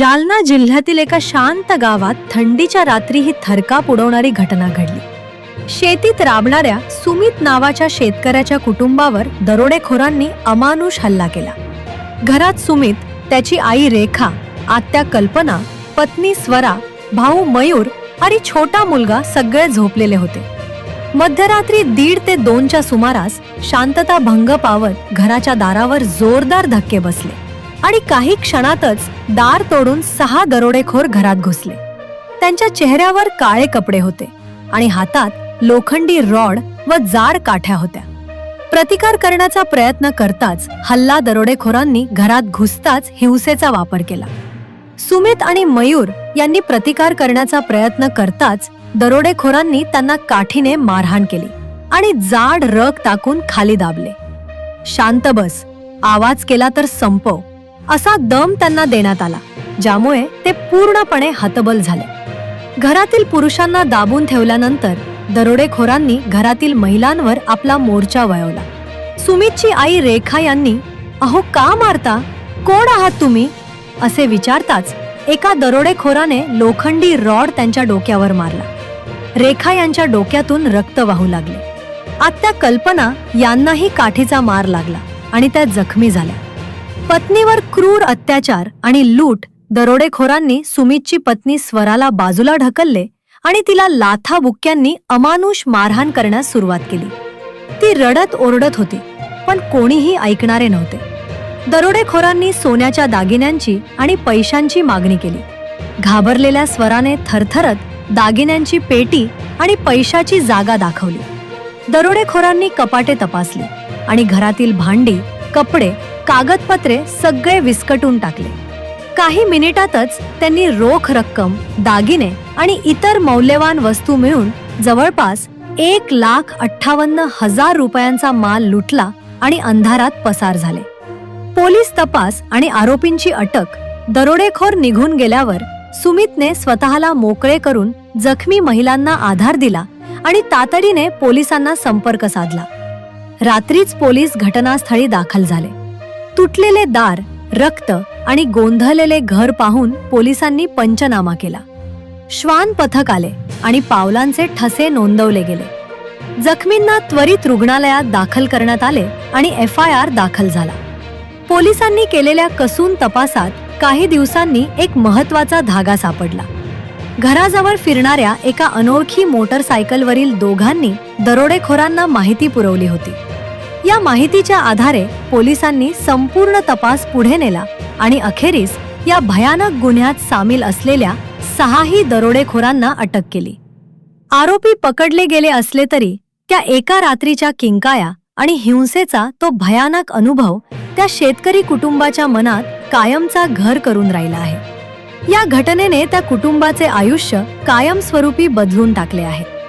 जालना जिल्ह्यातील एका शांत गावात थंडीच्या रात्री ही थरकाप उडवणारी घटना घडली. शेतीत राबणाऱ्या सुमित नावाच्या शेतकऱ्याच्या कुटुंबावर दरोडेखोरांनी अमानुष हल्ला केला. घरात सुमित त्याची आई रेखा आत्या कल्पना पत्नी स्वरा भाऊ मयूर आणि छोटा मुलगा सगळे झोपलेले होते. मध्यरात्री दीड ते दोनच्या सुमारास शांतता भंग पावत घराच्या दारावर जोरदार धक्के बसले. आणि काही क्षणातच दार तोडून सहा दरोडेखोर घरात घुसले. त्यांच्या चेहऱ्यावर काळे कपडे होते आणि हातात लोखंडी रॉड व जाड काठ्या होत्या. प्रतिकार करण्याचा प्रयत्न करताच हल्ला दरोडेखोरांनी घरात घुसताच हिंसेचा वापर केला. सुमित आणि मयूर यांनी प्रतिकार करण्याचा प्रयत्न करताच दरोडेखोरांनी त्यांना काठीने मारहाण केली आणि जाड रग टाकून खाली दाबले. शांत बस आवाज केला तर संपव असा दम त्यांना देण्यात आला ज्यामुळे ते पूर्णपणे हतबल झाले. घरातील पुरुषांना दाबून ठेवल्यानंतर दरोडेखोरांनी घरातील महिलांवर आपला मोर्चा वळवला. सुमितची आई रेखा यांनी अहो का मारता? कोण आहात तुम्ही? असे विचारताच एका दरोडेखोराने लोखंडी रॉड त्यांच्या डोक्यावर मारला. रेखा यांच्या डोक्यातून रक्त वाहू लागले. आत्या कल्पना यांनाही काठीचा मार लागला आणि त्या जखमी झाल्या. पत्नीवर क्रूर अत्याचार आणि लूट दरोडेखोरांनी सुमितची पत्नी स्वराला बाजूला ढकलले आणि तिला लाथा बुक्क्यांनी अमानुष मारहाण करण्यास सुरुवात केली. ती रडत ओरडत होती पण कोणीही ऐकणारे नव्हते. दरोडेखोरांनी सोन्याच्या दागिन्यांची आणि पैशांची मागणी केली. घाबरलेल्या स्वराने थरथरत दागिन्यांची पेटी आणि पैशाची जागा दाखवली. दरोडेखोरांनी कपाटे तपासली आणि घरातील भांडी कपडे कागदपत्रे सगळे विस्कटून टाकले. काही मिनिटातच त्यांनी रोख रक्कम दागिने आणि इतर मौल्यवान वस्तू मिळून जवळपास एक लाख अठ्ठावन्न हजार रुपयांचा माल लुटला आणि अंधारात पसार झाले. पोलीस तपास आणि आरोपींची अटक दरोडेखोर निघून गेल्यावर सुमितने स्वतःला मोकळे करून जखमी महिलांना आधार दिला आणि तातडीने पोलिसांना संपर्क साधला. रात्रीच पोलीस घटनास्थळी दाखल झाले. तुटलेले दार रक्त आणि गोंधळलेले घर पाहून पोलिसांनी पंचनामा केला. श्वान पथक आले आणि पावलांचे ठसे नोंदवले गेले. जखमींना त्वरित रुग्णालयात दाखल करण्यात आले आणि एफ आय आर दाखल झाला. पोलिसांनी केलेल्या कसून तपासात काही दिवसांनी एक महत्त्वाचा धागा सापडला. घराजवळ फिरणाऱ्या एका अनोळखी मोटरसायकलवरील दोघांनी दरोडेखोरांना माहिती पुरवली होती. या माहितीच्या आधारे पोलिसांनी संपूर्ण तपास पुढे नेला आणि अखेरीस या भयानक गुन्ह्यात सामील असलेल्या सहाही दरोडेखोरांना अटक केली. आरोपी पकडले गेले असले तरी त्या एका रात्रीच्या किंकाया आणि हिंसेचा तो भयानक अनुभव त्या शेतकरी कुटुंबाच्या मनात कायमचा घर करून राहिला आहे. या घटनेने त्या कुटुंबाचे आयुष्य कायमस्वरूपी बदलून टाकले आहे.